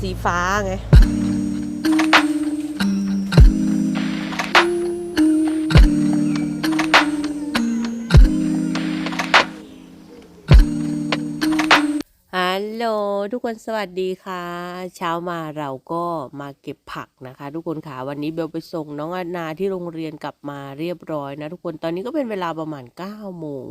สีฟ้าไงฮัลโหลทุกคนสวัสดีค่ะ เช้ามาเราก็มาเก็บผักนะคะ ทุกคนค่ะวันนี้เบลไปส่งน้องอานาที่โรงเรียนกลับมาเรียบร้อยนะ ทุกคนตอนนี้ก็เป็นเวลาประมาณ9โมง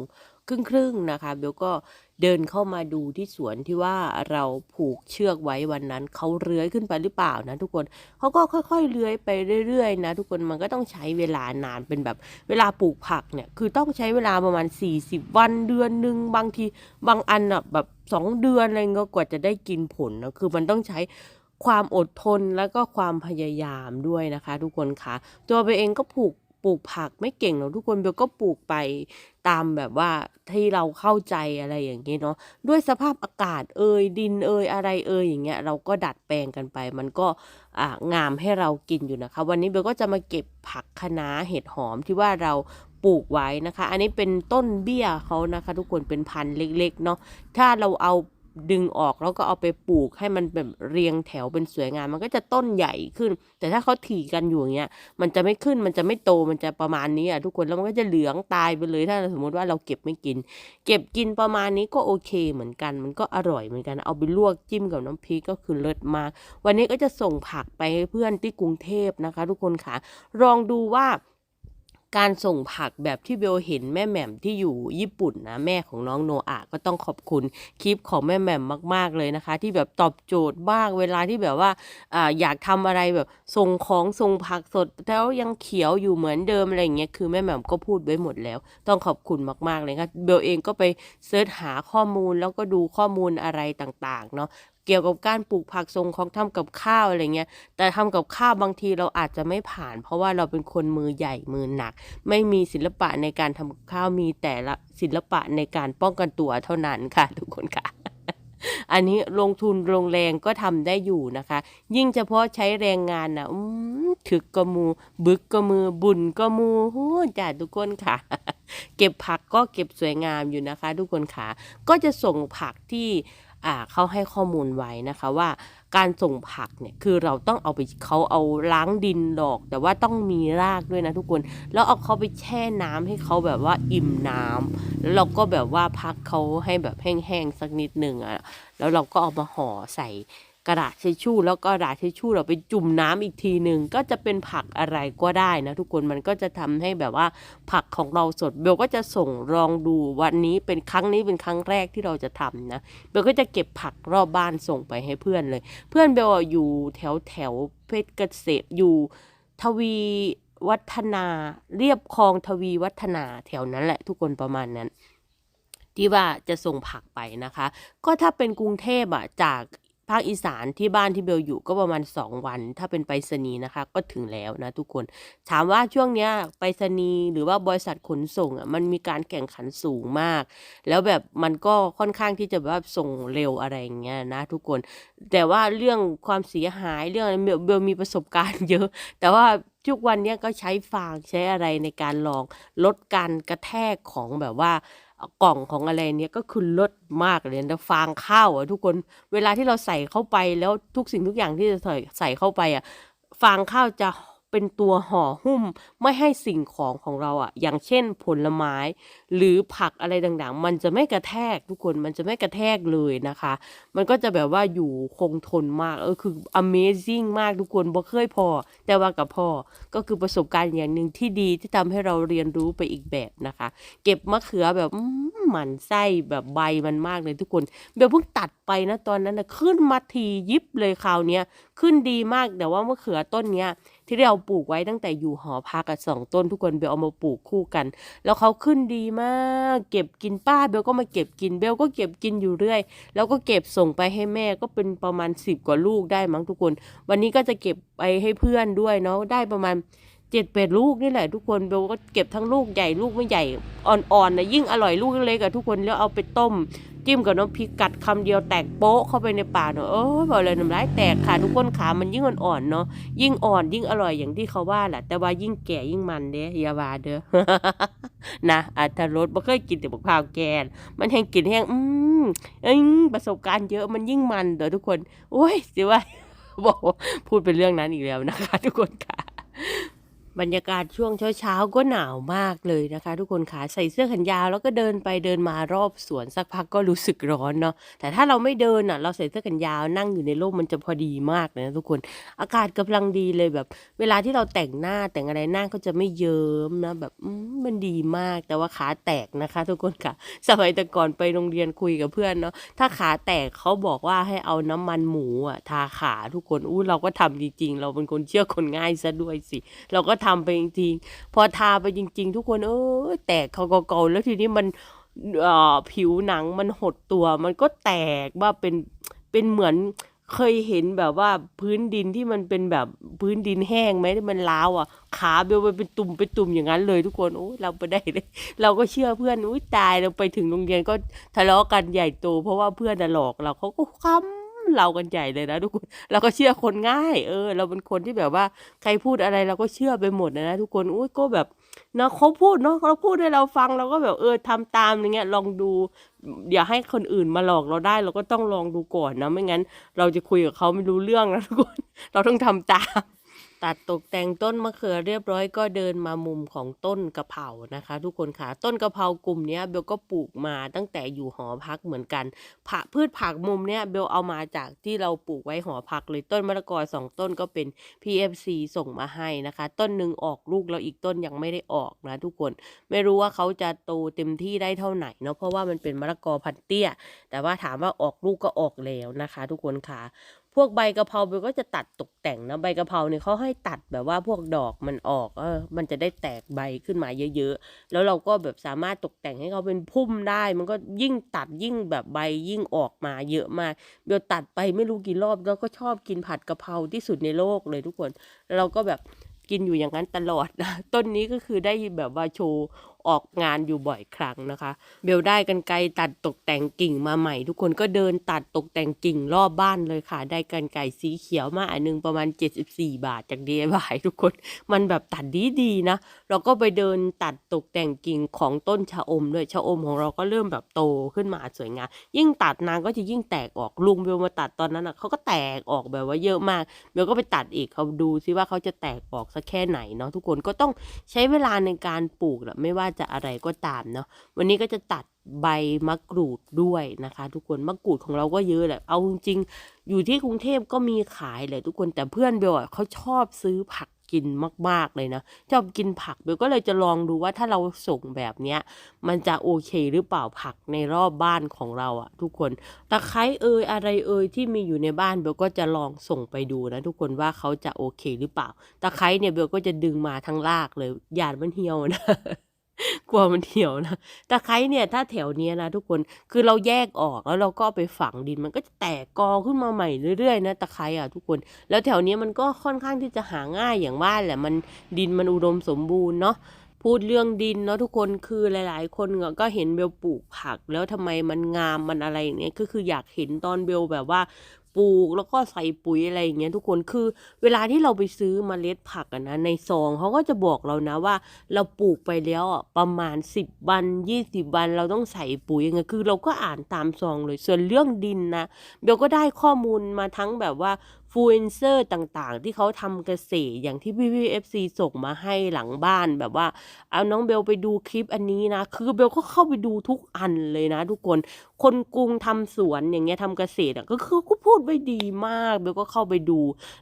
ครึ่งครึ่งๆนะคะเบลก็ เดินเข้ามาดูที่สวนที่ว่าเราผูกเชือกไว้วันนั้นเขาเลื้อยขึ้นไปหรือเปล่านะทุกคนเขาก็ค่อยๆเลื้อยไปเรื่อยๆนะทุกคนมันก็ต้องใช้เวลานานเป็นแบบเวลาปลูกผักเนี่ยคือต้องใช้เวลาประมาณ 40 วันเดือนหนึ่งบางทีบางอันอะแบบสองเดือนอะไรเงี้ยกว่าจะได้กินผลนะคือมันต้องใช้ความอดทนแล้วก็ความพยายามด้วยนะคะ ทุกคนคะตัวเบลเองก็ปลูกปลูกผักไม่เก่งหรอกทุกคนเบลก็ปลูกไป ตามแบบว่าที่เราเข้าใจอะไรอย่างเงี้เนาะด้วยสภาพอากาศเอ่ยดินเอ่ยอะไรเอ่ยอย่างเงี้ยเราก็ดัดแปลงกันไป มันก็อ่างามให้เรากินอยู่นะคะ วันนี้เบลก็จะมาเก็บผักคะน้าเห็ดหอมที่ว่าเราปลูกไว้นะคะ อันนี้เป็นต้นเบี้ยเขานะคะ ทุกคนเป็นพันธุ์เล็กๆเนาะถ้าเราเอา ดึงออกแล้วก็เอาไปปลูกให้มันแบบเรียงแถวเป็นสวยงาม มันก็จะต้นใหญ่ขึ้น แต่ถ้าเขาถี่กันอยู่อย่างเงี้ย มันจะไม่ขึ้นมันจะไม่โตมันจะประมาณนี้อะทุกคนแล้วมันก็จะเหลืองตายไปเลยถ้าสมมติว่าเราเก็บไม่กิน เก็บกินประมาณนี้ก็โอเคเหมือนกัน มันก็อร่อยเหมือนกันเอาไปลวกจิ้มกับน้ำพริกก็คือเลิศมาก วันนี้ก็จะส่งผักไปให้เพื่อนที่กรุงเทพนะคะ ทุกคนค่ะลองดูว่า การส่งผักแบบที่เบลเห็นแม่แหม่มที่อยู่ญี่ปุ่นนะแม่ของน้องโนอาก็ต้องขอบคุณคลิปของแม่แหม่มมาก ๆเลยนะคะ ที่แบบตอบโจทย์บ้างเวลาที่แบบว่าออยากทำอะไรแบบส่งของส่งผักสดแล้วยังเขียวอยู่เหมือนเดิมอะไรอย่างเงี้ยคือแม่แหม่มก็พูดไว้หมดแล้ว ต้องขอบคุณมาก ๆเลยค่ะเบลเองก็ไปเสิร์ชหาข้อมูลแล้วก็ดูข้อมูลอะไรต่างๆเนาะ เกี่ยวกับการปลูกผักส่งของทำกับข้าวอะไรเงี้ย แต่ทำกับข้าวบางทีเราอาจจะไม่ผ่าน เพราะว่าเราเป็นคนมือใหญ่มือหนัก ไม่มีศิลปะในการทำกับข้าวมีแต่ละศิลปะในการป้องกันตัวเท่านั้นค่ะ ทุกคนค่ะอันนี้ลงทุนลงแรงก็ทำได้อยู่นะคะ ยิ่งเฉพาะใช้แรงงานนะอืมถึกก็มูบึกก็มือบุญก็มูโอ้จ้าทุกคนค่ะ เก็บผักก็เก็บสวยงามอยู่นะคะ ทุกคนค่ะ ก็จะส่งผักที่ เขาให้ข้อมูลไว้นะคะว่าการส่งผักเนี่ยคือเราต้องเอาไปเขาเอาล้างดินดอก แต่ว่าต้องมีรากด้วยนะทุกคน แล้วเอาเขาไปแช่น้ำให้เขาแบบว่าอิ่มน้ำแล้วเราก็แบบว่าพักเขาให้แบบแห้งๆสักนิดหนึ่งอะแล้วเราก็เอามาห่อใส่ กระดาษทิชชู่แล้วก็กระดาษทิชชู่เราไปจุ่มน้ำอีกทีหนึ่งก็จะเป็นผักอะไรก็ได้นะทุกคนมันก็จะทำให้แบบว่าผักของเราสดเบลก็จะส่งลองดูวันนี้เป็นครั้งนี้เป็นครั้งแรกที่เราจะทำนะเบลก็จะเก็บผักรอบบ้านส่งไปให้เพื่อนเลย เพื่อนเบลอะอยู่แถวแถวเพชรเกษมอยู่ทวีวัฒนาเรียบคลองทวีวัฒนาแถวนั้นแหละทุกคนประมาณนั้นที่ว่าจะส่งผักไปนะคะ ก็ถ้าเป็นกรุงเทพอะจาก ภาคอีสานที่บ้านที่เบลอยู่ก็ประมาณ 2 วัน ถ้าเป็นไปรษณีย์นะคะ ก็ถึงแล้วนะทุกคน ถามว่าช่วงเนี้ยไปรษณีย์หรือว่าบริษัทขนส่งอะมันมีการแข่งขันสูงมาก แล้วแบบมันก็ค่อนข้างที่จะแบบส่งเร็วอะไรอย่างเงี้ยนะทุกคน แต่ว่าเรื่องความเสียหายเรื่องอะไรเบลเบลมีประสบการณ์เยอะ แต่ว่าทุกวันเนี้ยก็ใช้ฟางใช้อะไรในการลองลดการกระแทกของแบบว่า กล่องของอะไรเนี่ยก็คือลดมากเลยนะฟางข้าวอะทุกคนเวลาที่เราใส่เข้าไปแล้วทุกสิ่งทุกอย่างที่จะใส่ใส่เข้าไปอะฟางข้าวจะ เป็นตัวห่อหุ้มไม่ให้สิ่งของของเราอะ อย่างเช่นผลไม้ หรือผักอะไรต่างๆ มันจะไม่กระแทกทุกคนมันจะไม่กระแทกเลยนะคะ มันก็จะแบบว่าอยู่คงทนมากเออคือ amazing มากทุกคนบ่เคยพอ แต่ว่ากับพ่อก็คือประสบการณ์อย่างหนึ่งที่ดีที่ทำให้เราเรียนรู้ไปอีกแบบนะคะ เก็บมะเขือแบบหมันไส้แบบใบมันมากเลยทุกคนเบลเพิ่งตัดไปนะตอนนั้นนะขึ้นมาทียิบเลยคราวนี้ขึ้นดีมากแต่ว่ามะเขือต้นเนี้ยที่เราปลูกไว้ตั้งแต่อยู่หอพักสองต้นทุกคนเบลเอามาปลูกคู่กัน แล้วเขาขึ้นดีมาก เก็บกินป้าเบลก็มาเก็บกินเบลก็เก็บกินอยู่เรื่อย แล้วก็เก็บส่งไปให้แม่ก็เป็นประมาณสิบกว่าลูกได้มั้งทุกคน วันนี้ก็จะเก็บไปให้เพื่อนด้วยเนาะได้ประมาณ เจ็ดแปดลูกนี่แหละทุกคนเบลก็เก็บทั้งลูกใหญ่ลูกไม่ใหญ่อ่อนๆนะยิ่งอร่อยลูกเล็กอะทุกคนแล้วเอาไปต้ม จิ้มกับน้ำพริกกัดคำเดียวแตกโป๊ะเข้าไปในปากเนาะโอ้ยบอกเลยน้ำลายแตกค่ะทุกคนขามันยิ่งอ่อนๆเนาะยิ่งอ่อนยิ่งอร่อยอย่างที่เขาว่าแหละแต่ว่ายิ่งแก่ยิ่งมันเด้อย่าว่าเด้อนะอัตรสบ่เคยกินแต่บักพร้าวแกน มันแห้งกินแห้งอืมเอ้ยประสบการณ์เยอะมันยิ่งมันเด้อทุกคนโอ้ยสิว่าบอกพูดเป็นเรื่องนั้นอีกแล้วนะคะ ทุกคนค่ะ บรรยากาศช่วงเช้าๆก็หนาวมากเลยนะคะ ทุกคนค่ะใส่เสื้อแขนยาวแล้วก็เดินไปเดินมารอบสวนสักพักก็รู้สึกร้อนเนาะแต่ถ้าเราไม่เดินอะ เราใส่เสื้อแขนยาวนั่งอยู่ในร่มมันจะพอดีมากเลยนะทุกคนอากาศกำลังดีเลยแบบ เวลาที่เราแต่งหน้าแต่งอะไรหน้าก็จะไม่เยิ้มนะแบบมันดีมากแต่ว่าขาแตกนะคะ ทุกคนค่ะสมัยแต่ก่อนไปโรงเรียนคุยกับเพื่อนเนาะถ้าขาแตกเขาบอกว่าให้เอาน้ำมันหมูอะทาขาทุกคนอู้เราก็ทำจริงๆ เราเป็นคนเชื่อคนง่ายซะด้วยสิ เราก็ทำไปจริงๆ พอทาไปจริง ๆ ทุกคนเออแตกเขาเกาๆแล้วทีนี้มันเอ่อผิวหนังมันหดตัว มันก็แตกว่าเป็นเป็นเหมือนเคยเห็นแบบว่าพื้นดินที่มันเป็นแบบพื้นดินแห้งไหมที่มันร้าวอะ ขาเบลไปเป็นตุ่มเป็นตุ่มอย่างนั้นเลยทุกคนโอ้เราไปได้เลย เราก็เชื่อเพื่อนอุ้ยตายเราไปถึงโรงเรียนก็ทะเลาะกันใหญ่โต เพราะว่าเพื่อนน่ะหลอกเราเขาก็ค้ำ เรากันใหญ่เลยนะทุกคนเราก็เชื่อคนง่าย เออ เราเป็นคนที่แบบว่าใครพูดอะไรเราก็เชื่อไปหมดนะนะทุกคนอุ้ยก็แบบเนาะเขาพูดเนาะเราพูดให้เราฟังเราก็แบบเออทำตามอย่างเงี้ยลองดูอย่าให้คนอื่นมาหลอกเราได้ เราก็ต้องลองดูก่อนนะไม่งั้น เราจะคุยกับเขาไม่รู้เรื่องนะทุกคน เราต้องทำตาม ตัดตกแต่งต้นมะเขือเรียบร้อยก็เดินมามุมของต้นกะเพรานะคะ ทุกคนค่ะต้นกะเพรากลุ่มนี้เบลก็ปลูกมาตั้งแต่อยู่หอพักเหมือนกันผักพืชผักมุมเนี้ยเบลเอามาจากที่เราปลูกไว้หอพักเลยต้นมะละกอสองต้นก็เป็น PFC ส่งมาให้นะคะ ต้นหนึ่งออกลูกแล้วอีกต้นยังไม่ได้ออกนะ ทุกคนไม่รู้ว่าเขาจะโตเต็มที่ได้เท่าไหร่เนาะเพราะว่ามันเป็นมะละกอพันเตี้ย แต่ว่าถามว่าออกลูกก็ออกแล้วนะคะ ทุกคนค่ะ พวกใบกะเพราเบลก็จะตัดตกแต่งนะใบกะเพราเนี่ยเขาให้ตัดแบบว่าพวกดอกมันออกเออมันจะได้แตกใบขึ้นมาเยอะๆ แล้วเราก็แบบสามารถตกแต่งให้เขาเป็นพุ่มได้ มันก็ยิ่งตัดยิ่งแบบใบยิ่งออกมาเยอะมากเบลตัดไปไม่รู้กี่รอบแล้วก็ชอบกินผัดกะเพราที่สุดในโลกเลยทุกคน เราก็แบบกินอยู่อย่างนั้นตลอดนะต้นนี้ก็คือได้แบบว่าโชว์ ออกงานอยู่บ่อยครั้งนะคะ เบลได้กันไกรตัดตกแต่งกิ่งมาใหม่ ทุกคนก็เดินตัดตกแต่งกิ่งรอบบ้านเลยค่ะ ได้กันไก่สีเขียวมาอันหนึงประมาณ 74 บาทจาก DIY ทุกคน มันแบบตัดดีดีๆนะ เราก็ไปเดินตัดตกแต่งกิ่งของต้นชะอมด้วยชะอมของเราก็เริ่มแบบโตขึ้นมาสวยงามยิ่งตัดนางก็จะยิ่งแตกออกลุงเบลมาตัดตอนนั้นอะเขาก็แตกออกแบบว่าเยอะมากเบลก็ไปตัดอีกเขาดูซิว่าเขาจะแตกออกสักแค่ไหนเนาะทุกคนก็ต้องใช้เวลาในการปลูกแหละไม่ว่าจะอะไรก็ตามเนาะวันนี้ก็จะตัดใบมะกรูดด้วยนะคะ ทุกคนมะกรูดของเราก็เยอะแหละเอาจริงๆอยู่ที่กรุงเทพก็มีขายเลยทุกคนแต่เพื่อนเบล่ะเขาชอบซื้อผักกินมาก ๆ เลยนะชอบกินผักเบลก็เลยจะลองดูว่าถ้าเราส่งแบบเนี้ย มันจะโอเคหรือเปล่าผักในรอบบ้านของเราอะทุกคนตะไคร้เอ่ยอะไรเอ่ยที่มีอยู่ในบ้านเบลก็จะลองส่งไปดูนะ ทุกคนว่าเขาจะโอเคหรือเปล่าตะไคร้เนี่ยเบลก็จะดึงมาทั้งรากเลยหยาดมันเหี่ยวนะ กลัวมันเหี่ยวนะตะไคร้เนี่ยถ้าแถวเนี้ยนะทุกคนคือเราแยกออกแล้วเราก็ไปฝังดินมันก็จะแตกกอขึ้นมาใหม่เรื่อยๆนะตะไคร้อะทุกคน แล้วแถวเนี้ยมันก็ค่อนข้างที่จะหาง่ายอย่างว่าแหละมันดินมันอุดมสมบูรณ์เนาะพูดเรื่องดินเนาะทุกคนคือหลาย ๆ คนก็เห็นเบลปลูกผัก แล้วทำไมมันงามมันอะไรอย่างเนี้ยก็คืออยากเห็นตอนเบลแบบว่า ปลูกแล้วก็ใส่ปุ๋ยอะไรอย่างเงี้ยทุกคนคือเวลาที่เราไปซื้อมเมล็ดผักอะนะในซองเขาก็จะบอกเรานะว่า เราปลูกไปแล้วประมาณ 10 วัน 20 วันเราต้องใส่ปุ๋ยยังไงคือเราก็อ่านตามซองเลยส่วนเรื่องดินนะเบลก็ได้ข้อมูลมาทั้งแบบว่าฟูเอนเซอร์ต่างๆ ที่เขาทำเกษตรอย่างที่พี่พี่เอฟซีส่งมาให้หลังบ้านแบบว่า เอาน้องเบลไปดูคลิปอันนี้นะ คือเบลก็เข้าไปดูทุกอันเลยนะทุกคน คนกรุงทำสวนอย่างเงี้ยทำเกษตรอะก็คือก็พูดไว้ดีมากเบลก็เข้าไปดู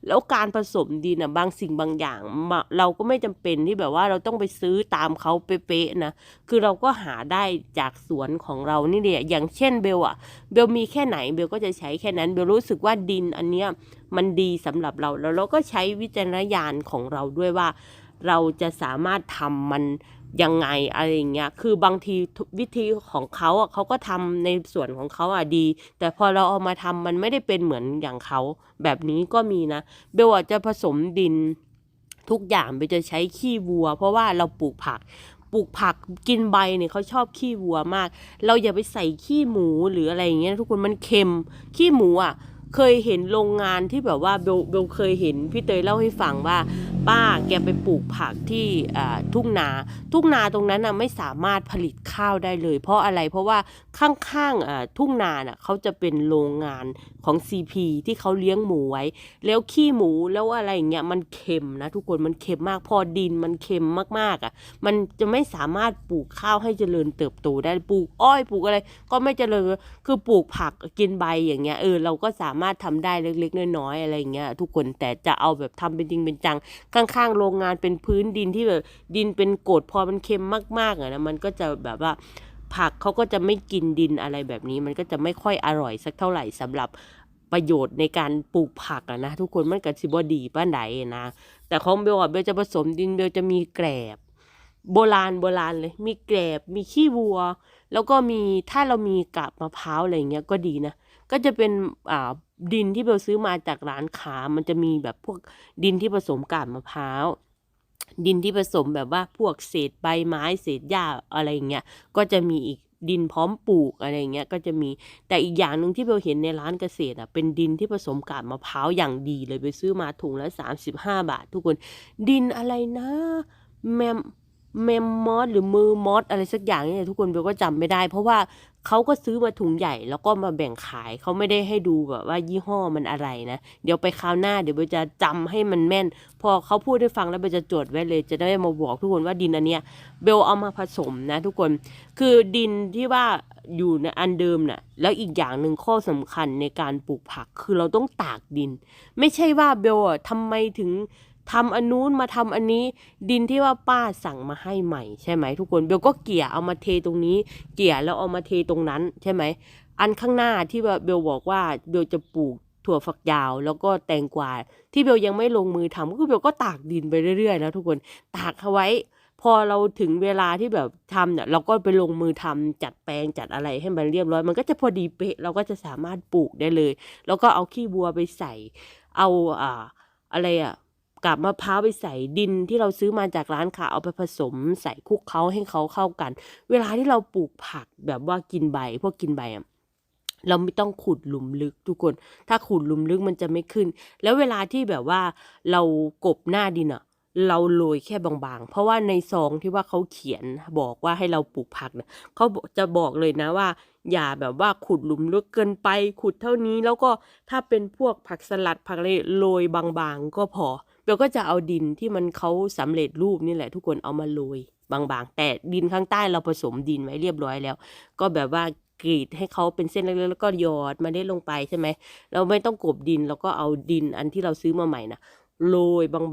แล้วการผสมดินอะบางสิ่งบางอย่าง เราก็ไม่จำเป็นที่แบบว่าเราต้องไปซื้อตามเขาเป๊ะๆนะคือเราก็หาได้จากสวนของเรานี่แหละอย่างเช่นเบลอะเบลมีแค่ไหนเบลก็จะใช้แค่นั้นเบลรู้สึกว่าดินอันเนี้ยมันดีสำหรับเราแล้วเราก็ใช้วิจารณญาณของเราด้วยว่า เราจะสามารถทำมัน ยังไงอะไรอย่างเงี้ย คือบางทีวิธีของเขาอะเขาก็ทำในส่วนของเขาอะดี แต่พอเราเอามาทำมันไม่ได้เป็นเหมือนอย่างเขาแบบนี้ก็มีนะ เบลอาจจะผสมดินทุกอย่างเบลจะใช้ขี้วัว เพราะว่าเราปลูกผักปลูกผักกินใบเนี่ยเขาชอบขี้วัวมาก เราอย่าไปใส่ขี้หมูหรืออะไรอย่างเงี้ยทุกคนมันเค็มขี้หมูอะ เคยเห็นโรงงานที่แบบว่าเบลเบลเคยเห็นพี่เตยเล่าให้ฟังว่า ป้าแกไปปลูกผักที่ทุ่งนา ทุ่งนาตรงนั้นน่ะไม่สามารถผลิตข้าวได้เลย เพราะอะไรเพราะว่าข้างๆทุ่งนาน่ะเขาจะเป็นโรงงานของ CP ที่เขาเลี้ยงหมูไว้ แล้วขี้หมูแล้วอะไรอย่างเงี้ยมันเค็มนะทุกคนมันเค็มมากพอดินมันเค็มมากๆอะมันจะไม่สามารถปลูกข้าวให้เจริญเติบโตได้ปลูกอ้อยปลูกอะไร ก็ไม่เจริญคือปลูกผักกินใบอย่างเงี้ยเออเราก็สามารถทำได้เล็กๆน้อยๆอะไรอย่างเงี้ยทุกคนแต่จะเอาแบบทำเป็นจริงเป็นจัง ข้างๆ โรงงานเป็นพื้นดินที่แบบดินเป็นกรดพอมันเค็มมากๆอะนะมันก็จะแบบว่าผักเขาก็จะไม่กินดินอะไรแบบนี้ มันก็จะไม่ค่อยอร่อยสักเท่าไหร่สำหรับประโยชน์ในการปลูกผักอะนะทุกคนมันก็สิบดีป้านใดนะแต่ของเบลอะเบลจะผสมดินเบลจะมีแกลบ โบราณโบราณเลย มีแกลบมีขี้วัว แล้วก็มีถ้าเรามีกาบมะพร้าวอะไรเงี้ยก็ดีนะ ก็จะเป็นอ่าดินที่เบลซื้อมาจากร้านค้ามันจะมีแบบพวกดินที่ผสมกาบมะพร้าวดินที่ผสมแบบว่าพวกเศษใบไม้เศษหญ้าอะไรอย่างเงี้ยก็จะมีอีกดินพร้อมปลูกอะไรเงี้ยก็จะมีแต่อีกอย่างหนึ่งที่เบลเห็นในร้านเกษตรอะเป็นดินที่ผสมกาบมะพร้าวอย่างดีเลยไปซื้อมาถุงละสามสิบห้าบาท ทุกคน ดินอะไรนะ แมม เมมมอสหรือมือมอสอะไรสักอย่างเนี่ยทุกคนเบลก็จำไม่ได้ เพราะว่าเขาก็ซื้อมาถุงใหญ่แล้วก็มาแบ่งขายเขาไม่ได้ให้ดูแบบว่ายี่ห้อมันอะไรนะ เดี๋ยวไปคราวหน้าเดี๋ยวเบลจะจำให้มันแม่น พอเขาพูดให้ฟังแล้วเบลจะจดไว้เลย จะได้มาบอกทุกคนว่าดินอันเนี้ยเบลเอามาผสมนะ ทุกคนคือดินที่ว่าอยู่ในอันเดิมน่ะแล้วอีกอย่างหนึ่งข้อสำคัญในการปลูกผักคือเราต้องตากดิน ไม่ใช่ว่าเบลอะทำไมถึง ทำอันนู้นมาทำอันนี้ ดินที่ว่าป้าสั่งมาให้ใหม่ ใช่ไหมทุกคนเบลก็เกี่ยเอามาเทตรงนี้ เกี่ยแล้วเอามาเทตรงนั้นใช่ไหมอันข้างหน้าที่ว่าเบลบอกว่าเบลจะปลูกถั่วฝักยาวแล้วก็แตงกวาที่เบลยังไม่ลงมือทำก็คือเบลก็ตากดินไปเรื่อยๆนะทุกคนตากเอาไว้ พอเราถึงเวลาที่แบบทำเนี่ยเราก็ไปลงมือทำจัดแปลงจัดอะไรให้มันเรียบร้อย มันก็จะพอดีเป๊ะเราก็จะสามารถปลูกได้เลย แล้วก็เอาขี้บัวไปใส่ เอาอ่าอะไรอะ กับมะพร้าวไปใส่ดินที่เราซื้อมาจากร้านค้าเอาไปผสมใส่คุกเคล้าให้เขาเข้ากัน เวลาที่เราปลูกผักแบบว่ากินใบ พวกกินใบอะเราไม่ต้องขุดหลุมลึกทุกคน ถ้าขุดหลุมลึกมันจะไม่ขึ้น แล้วเวลาที่แบบว่าเรากบหน้าดินอะเราโรยแค่บางๆ เพราะว่าในซองที่ว่าเขาเขียนบอกว่าให้เราปลูกผักเนี่ยเขาจะบอกเลยนะว่า อย่าแบบว่าขุดหลุมลึกเกินไปขุดเท่านี้แล้วก็ถ้าเป็นพวกผักสลัดผักอะไรโรยบางๆ ก็พอ เบลก็จะเอาดินที่มันเขาสำเร็จรูปนี่แหละทุกคนเอามาโรยบางๆ แต่ดินข้างใต้เราผสมดินไว้เรียบร้อยแล้ว ก็แบบว่ากรีดให้เขาเป็นเส้นเล็กๆแล้วก็หยอดมาได้ลงไปใช่ไหมเราไม่ต้องกบดินแล้วก็เอาดินอันที่เราซื้อมาใหม่นะโรยบา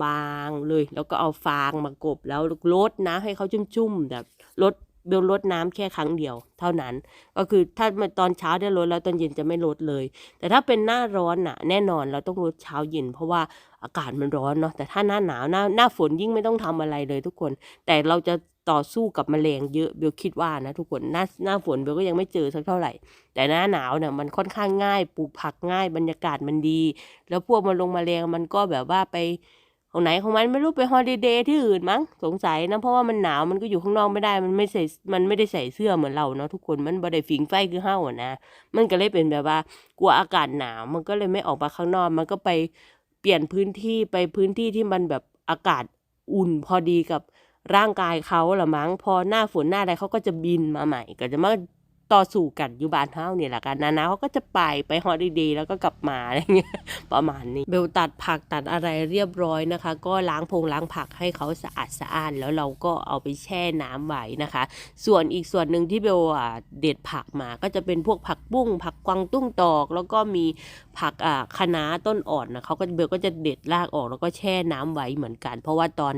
งๆเลย แล้วก็เอาฟางมากบแล้วลดน้ำให้เขาชุ่มๆแบบลดเบลลดน้ำแค่ครั้งเดียว เท่านั้น ก็คือถ้ามันตอนเช้าได้ลดแล้วตอนเย็นจะไม่ลดเลย แต่ถ้าเป็นหน้าร้อนน่ะ แน่นอนเราต้องลดเช้าเย็น เพราะว่า อากาศมันร้อนเนาะแต่ถ้าหน้าหนาวหน้าหน้าฝนยิ่งไม่ต้องทำอะไรเลยทุกคน แต่เราจะต่อสู้กับแมลงเยอะเบลคิดว่านะทุกคนหน้าหน้าฝนเบลก็ยังไม่เจอสักเท่าไหร่ แต่หน้าหนาวเนี่ยมันค่อนข้างง่ายปลูกผักง่ายบรรยากาศมันดี แล้วพวกมันลงแมลงมันก็แบบว่าไปของไหนของมันไม่รู้ไปฮอลิเดย์ที่อื่นมั้งสงสัยนะเพราะว่ามันหนาวมันก็อยู่ข้างนอกไม่ได้มันไม่ใส่มันไม่ได้ใส่เสื้อเหมือนเราเนาะทุกคนมันบ่ได้ฝิงไฟคือเฮาอะนะมันก็เลยเป็นแบบว่ากลัวอากาศหนาวมันก็เลยไม่ออกมาข้างนอกมันก็ไป ปลี่ยนพื้นที่ไปพื้นที่ที่มันแบบอากาศอุ่นพอดีกับร่างกายเขาละมั้งพอหน้าฝนหน้าอะไรเขาก็จะบินมาใหม่ ก็จะมา ต่อสู้กันอยู่บ้านเฮาเนี่ยแหละกันนานาเขาก็จะไปไปฮอลิเดย์แล้วก็กลับมาอะไรเงี้ยประมาณนี้เบลตัดผักตัดอะไรเรียบร้อยนะคะ ก็ล้างพงล้างผักให้เขาสะอาดสะอ้านแล้วเราก็เอาไปแช่น้ำไว้นะคะ ส่วนอีกส่วนหนึ่งที่เบลอะเด็ดผักมาก็จะเป็นพวกผักบุ้งผักกวางตุ้งตอก แล้วก็มีผักอ่าคะน้าต้นอ่อนนะเขาก็เบลก็จะเด็ดรากออกแล้วก็แช่น้ำไว้เหมือนกัน เพราะว่าตอน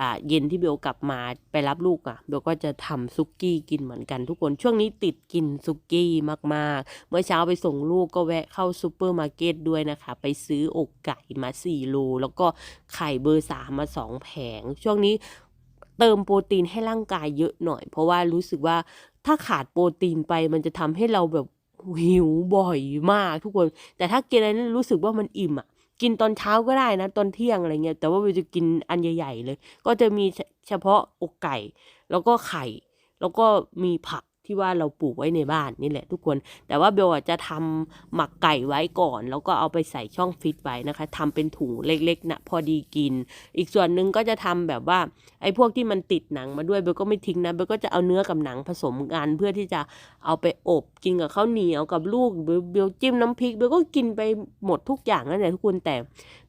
อ่าเย็นที่เบลกลับมาไปรับลูกอะเบลก็จะทำซุกี้กินเหมือนกันทุกคนช่วงนี้ติดกินซุกี้มากๆ เมื่อเช้าไปส่งลูกก็แวะเข้าซูเปอร์มาร์เก็ตด้วยนะคะ ไปซื้ออกไก่มาสี่โลแล้วก็ไข่เบอร์สามมาสองแผง ช่วงนี้เติมโปรตีนให้ร่างกายเยอะหน่อย เพราะว่ารู้สึกว่าถ้าขาดโปรตีนไปมันจะทำให้เราแบบหิวบ่อยมากทุกคน แต่ถ้ากินอะไรนั้นรู้สึกว่ามันอิ่มอะกินตอนเช้าก็ได้นะ ตอนเที่ยงอะไรเงี้ยแต่ว่าเบลจะกินอันใหญ่ ๆ เลย ก็จะมีเฉพาะอกไก่ แล้วก็ไข่ แล้วก็มีผัก ที่ว่าเราปลูกไว้ในบ้านนี่แหละทุกคน แต่ว่าเบลจะทำหมักไก่ไว้ก่อน แล้วก็เอาไปใส่ช่องฟิตไว้นะคะทำเป็นถุงเล็กๆนะพอดีกิน อีกส่วนหนึ่งก็จะทำแบบว่าไอ้พวกที่มันติดหนังมาด้วยเบลก็ไม่ทิ้งนะเบลก็จะเอาเนื้อกับหนังผสมกันเพื่อที่จะเอาไปอบกินกับข้าวเหนียวกับลูกเบลเบลจิ้มน้ำพริกเบลก็กินไปหมดทุกอย่างนั่นแหละทุกคนแต่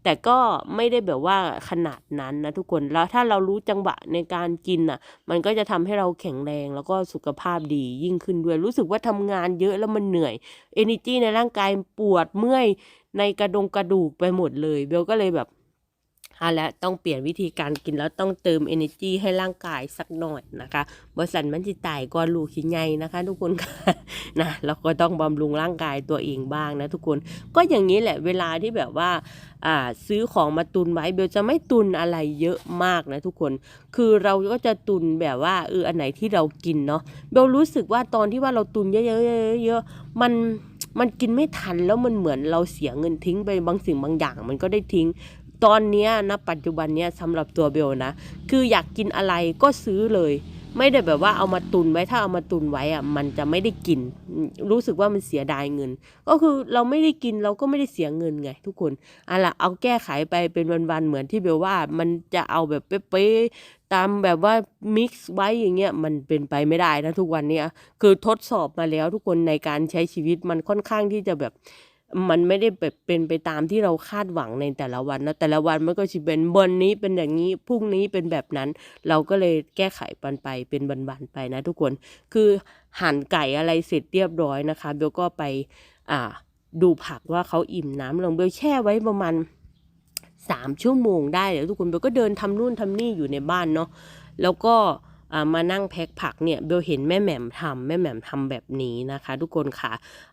แต่ก็ไม่ได้แบบว่าขนาดนั้นนะทุกคนแล้วถ้าเรารู้จังหวะในการกินอะ มันก็จะทำให้เราแข็งแรงแล้วก็สุขภาพดียิ่งขึ้นด้วยรู้สึกว่าทำงานเยอะแล้วมันเหนื่อย energy ในร่างกายปวดเมื่อยในกระดงกระดูกไปหมดเลยเบลก็เลยแบบ เอาละต้องเปลี่ยนวิธีการกินแล้วต้องเติม energy ให้ร่างกายสักหน่อยนะคะบริษัทมันจิตายก่อนลูกชิ้นใหญ่นะคะ ทุกคนค่ะนะเราก็ต้องบำรุงร่างกายตัวเองบ้างนะทุกคนก็อย่างนี้แหละเวลาที่แบบว่าซื้อของมาตุนไว้เบลจะไม่ตุนอะไรเยอะมากนะทุกคน คือเราก็จะตุนแบบว่าเอออันไหนที่เรากินเนาะเบลรู้สึกว่าตอนที่ว่าเราตุนเยอะๆเยอะๆมันมันกินไม่ทันแล้วมันเหมือนเราเสียเงินทิ้งไปบางสิ่งบางอย่างมันก็ได้ทิ้ง ตอนเนี้ยนะปัจจุบันเนี้ยสำหรับตัวเบลนะ คืออยากกินอะไรก็ซื้อเลย ไม่ได้แบบว่าเอามาตุนไว้ถ้าเอามาตุนไว้อะมันจะไม่ได้กิน รู้สึกว่ามันเสียดายเงิน ก็คือเราไม่ได้กินเราก็ไม่ได้เสียเงินไง ทุกคนอาล่ะเอาแก้ไขไปเป็นวันๆเหมือนที่เบลว่ามันจะเอาแบบเป๊ะๆตามแบบว่ามิกซ์ไว้อย่างเงี้ยมันเป็นไปไม่ได้นะทุกวันเนี้ยคือทดสอบมาแล้วทุกคนในการใช้ชีวิตมันค่อนข้างที่จะแบบ มันไม่ได้เป็นไปตามที่เราคาดหวังในแต่ละวันนะแต่ละวันมันก็จะเป็นวันนี้เป็นอย่างนี้พรุ่งนี้เป็นแบบนั้น เราก็เลยแก้ไขปันไปเป็นวันๆไปนะทุกคนคือหั่นไก่อะไรเสร็จเรียบร้อยนะคะเบลก็ไปอ่าดูผักว่าเขาอิ่มน้ำลงเบลแช่ไว้ประมาณสามชั่วโมงได้เดี๋ยวทุกคนเบลก็เดินทำนู่นทำนี่อยู่ในบ้านเนาะแล้วก็มานั่งแพ็คผักเนี่ยเบลเห็นแม่แหม่มทำแม่แหม่มทำแบบนี้นะคะ ทุกคนค่ะ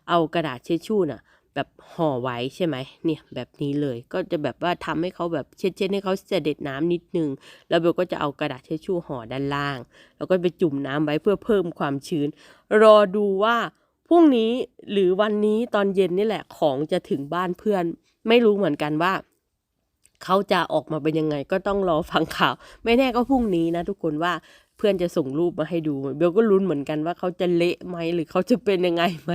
เอากระดาษเช็ดชู่น่ะ แบบห่อไว้ใช่ไหมเนี่ยแบบนี้เลยก็จะแบบว่าทำให้เขาแบบเช็ดๆให้เขาเสด็จน้ำนิดนึง แล้วเบลก็จะเอากระดาษเช็ดชู่ห่อด้านล่าง แล้วก็ไปจุ่มน้ำไว้เพื่อเพิ่มความชื้น รอดูว่าพรุ่งนี้หรือวันนี้ตอนเย็นนี่แหละของจะถึงบ้านเพื่อน ไม่รู้เหมือนกันว่าเขาจะออกมาเป็นยังไงก็ต้องรอฟังข่าว ไม่แน่ก็พรุ่งนี้นะทุกคนว่า เพื่อนจะส่งรูปมาให้ดูเบลก็ลุ้นเหมือนกันว่าเขาจะเละไหมหรือเขาจะเป็นยังไงไหม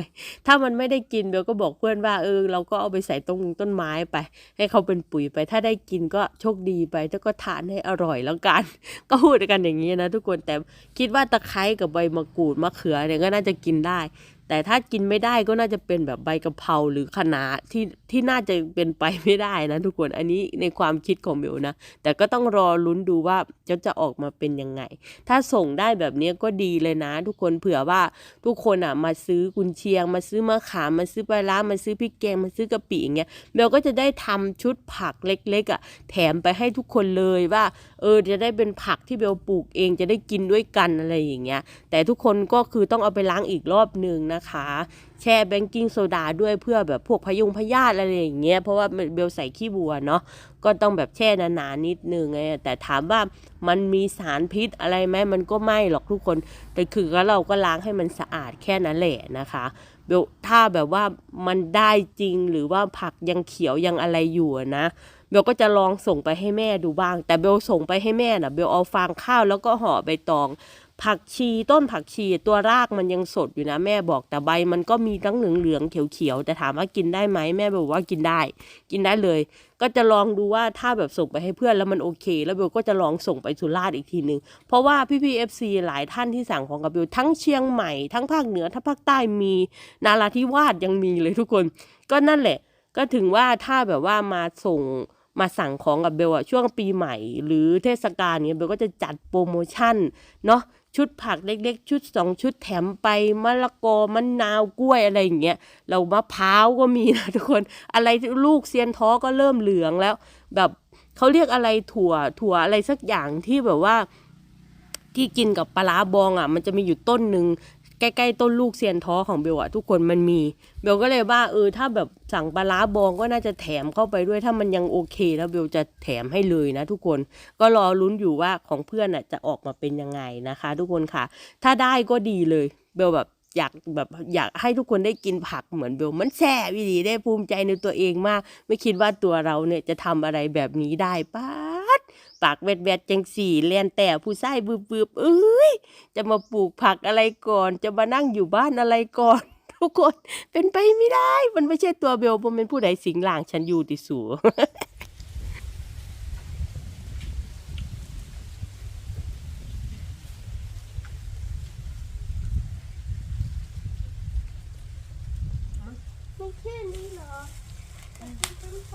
ถ้ามันไม่ได้กินเบลก็บอกเพื่อนว่าเออเราก็เอาไปใส่ต้นต้นไม้ไป ให้เขาเป็นปุ๋ยไป ถ้าได้กินก็โชคดีไปถ้าก็ทานให้อร่อยแล้วกัน ก็พูดกันอย่างนี้นะทุกคนแต่คิดว่าตะไคร้กับใบมะกรูดมะเขือเนี่ยก็น่าจะกินได้ แต่ถ้ากินไม่ได้ก็น่าจะเป็นแบบใบกะเพราหรือคะน้าที่ที่น่าจะเป็นไปไม่ได้นะทุกคนอันนี้ในความคิดของเบลนะ แต่ก็ต้องรอลุ้นดูว่าจะจะออกมาเป็นยังไง ถ้าส่งได้แบบนี้ก็ดีเลยนะ ทุกคนเผื่อว่าทุกคนอะมาซื้อกุนเชียง มาซื้อมะขามมาซื้อปลาร้ามาซื้อพริกแกงมาซื้อกะปิอย่างเงี้ยเบลก็จะได้ทำชุดผักเล็กๆอะแถมไปให้ทุกคนเลยว่าเออจะได้เป็นผักที่เบลปลูกเองจะได้กินด้วยกันอะไรอย่างเงี้ยแต่ทุกคนก็คือต้องเอาไปล้างอีกรอบหนึ่งนะคะ แช่เบงกิ้งโซดาด้วยเพื่อแบบพวกพยุงพยาธิอะไรอย่างเงี้ยเพราะว่าเบลใส่ขี้บัวเนาะก็ต้องแบบแช่นานๆนิดนึงไงแต่ถามว่ามันมีสารพิษอะไรไหมมันก็ไม่หรอกทุกคน แต่คือก็เราก็ล้างให้มันสะอาดแค่นั้นแหละนะคะเบลถ้าแบบว่ามันได้จริงหรือว่าผักยังเขียวยังอะไรอยู่นะเบลก็จะลองส่งไปให้แม่ดูบ้าง แต่เบลส่งไปให้แม่น่ะเบลเอาฟางข้าวแล้วก็ห่อใบตอง ผักชีต้นผักชีตัวรากมันยังสดอยู่นะแม่บอกแต่ใบมันก็มีทั้งเหลืองเหลืองๆเขียวเขียวๆแต่ถามว่ากินได้ไหมแม่บอกว่ากินได้ กินได้เลย ก็จะลองดูว่าถ้าแบบส่งไปให้เพื่อนแล้วมันโอเค แล้วเบลก็จะลองส่งไปสุราษฎร์อีกทีหนึ่งเพราะว่าพี่พีเอฟซีหลายท่านที่สั่งของกับเบลทั้งเชียงใหม่ทั้งภาคเหนือทั้งภาคใต้มีนาราธิวาสยังมีเลยทุกคน ก็นั่นแหละ ก็ถึงว่าถ้าแบบว่ามาส่งมาสั่งของกับเบลอะช่วงปีใหม่ หรือเทศกาลเนี้ยเบลก็จะจัดโปรโมชั่นเนาะ ชุดผักเล็กๆ ชุดสองชุดแถมไปมะละกอมะนนาวกล้วยอะไรอย่างเงี้ยเรามะพร้าวก็มีนะทุกคน อะไรลูกเซียนท้อก็เริ่มเหลืองแล้ว แบบเขาเรียกอะไรถั่วถั่วอะไรสักอย่างที่แบบว่าที่กินกับปลาร้าบองอะ มันจะมีอยู่ต้นหนึ่ง ใกล้ๆต้นลูกเซียนท้อของเบลอะทุกคนมันมี เบลก็เลยว่าเออถ้าแบบสั่งปลาร้าบองก็น่าจะแถมเข้าไปด้วยถ้ามันยังโอเค แล้วเบลจะแถมให้เลยนะ ทุกคนก็รอลุ้นอยู่ว่าของเพื่อนอะจะออกมาเป็นยังไงนะคะ ทุกคนค่ะ ถ้าได้ก็ดีเลยเบลแบบอยากแบบอยากให้ทุกคนได้กินผักเหมือนเบลมันแซ่บดีได้ภูมิใจในตัวเองมาก ไม่คิดว่าตัวเราเนี่ยจะทำอะไรแบบนี้ได้ป๊า ปากแวดแวดจังสี่เลียนแต่ผู้ชายบืบบเอ้ยจะมาปลูกผักอะไรก่อน จะมานั่งอยู่บ้านอะไรก่อน ทุกคนเป็นไปไม่ได้ มันไม่ใช่ตัวเบลผมเป็นผู้ใดสิงหลางฉันอยู่ติสู ไม่แค่นี้เหรอมันเป็นไฟ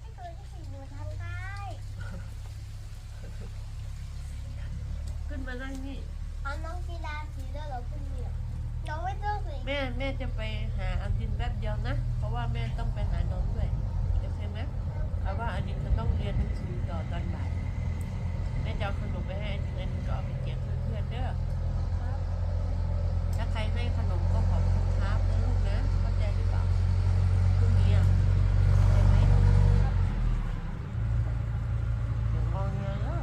ให้ตัวที่สี่อยู่ทางใต้ ขึ้น มานั่งนี่ เอาน้องกีฬาสีแล้วเหรอคุณเนี่ยน้องไม่ต้องสีแม่แม่จะไปหาอาดินแป๊บเดียวนะ เพราะว่าแม่ต้องไปหาน้องด้วยโอเคไหมเพราะว่าอาดินจะต้องเรียนหนังสือต่อตอนบ่ายแม่จะเอาขนมไปให้อาดินอาดินก็เอาไปแจกเพื่อนๆเด้อถ้าใครให้ขนมก็ขอบคุณครับนะลูกนะเข้าใจหรือเปล่าพรุ่งนี้อะเข้าใจไหมเดี๋ยวมองเงี้ยแล้ว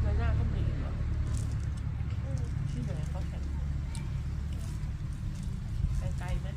เดือนหน้าก็มีอีกเหรอที่ไหนเขาแข่งไกลๆไหม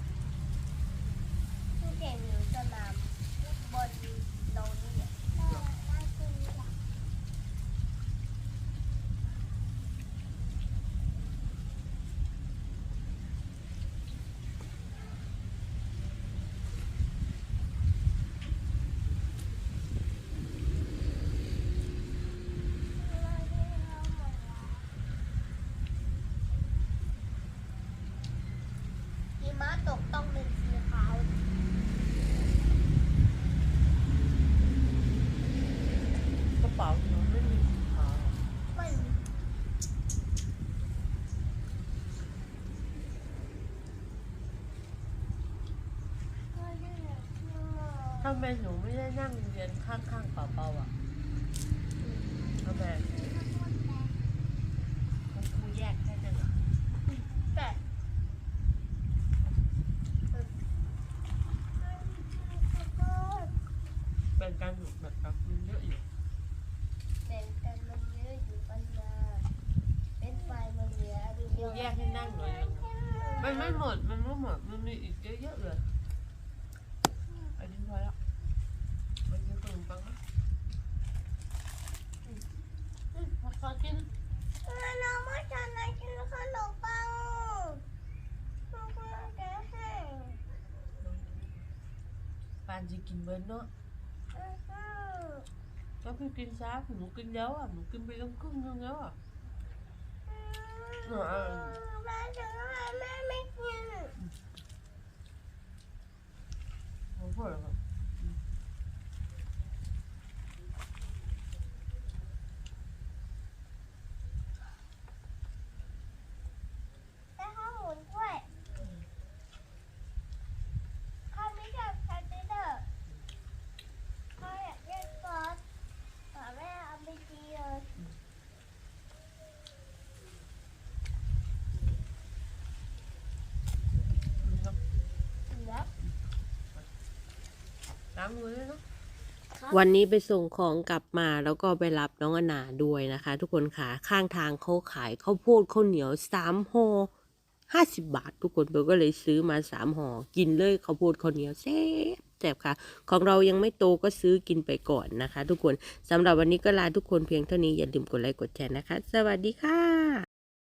หิมะ ตกต้องเป็นสีขาว กระเป๋าหนูไม่มีสีขาวไม่ไม่ได้เลยทำไมหนูไม่ได้นั่งเรียนข้างๆเป่าๆอะทำไมคุณครูแยกแค่นั้นเหรอ แต่ แบ่งกันหนูแบบกับมันเยอะอยู่ แบ่งกันมันเยอะอยู่ปัญญาเป็นไฟมันเหลืออัน ค เดี รู ยว แยกให้นั่งหน่อยนึงมันไม่หมด มันไม่หมด มันมีอีกเยอะๆเลยอันนี้พอแล้วไปกินขนมปังนะอืมอืมขอกินน้องไม่ทันนะกินขนมปังน้องก็แกให้ปานจะกินเบิร์นเนาะอื้อหือก็พี่กินซะหนูกินแล้วอะหนูกินไปตั้งครึ่งนึงแล้วอะ แม่ถึงให้แม่ไม่กิน หนูพูดแล้วครับ แต่ข้าวหมุนด้วยข้าวไม่ชอบทานเดอร์ข้าวอยากเล่นซอสแต่แม่เอาไปจีเลย นี่ครับ แล้ว ล้างมือด้วยเนาะวันนี้ไปส่งของกลับมาแล้วก็ไปรับน้องอนาด้วยนะคะ ทุกคนค่ะข้างทางเขาขายข้าวโพดข้าวเหนียวสามห่อห้าสิบบาท ทุกคนเบลก็เลยซื้อมาสามห่อกินเลยข้าวโพดข้าวเหนียวแซ่บแซ่บค่ะ ของเรายังไม่โตก็ซื้อกินไปก่อนนะคะ ทุกคนสำหรับวันนี้ก็ลาทุกคนเพียงเท่านี้อย่าลืมกดไลค์กดแชร์นะคะ สวัสดีค่ะ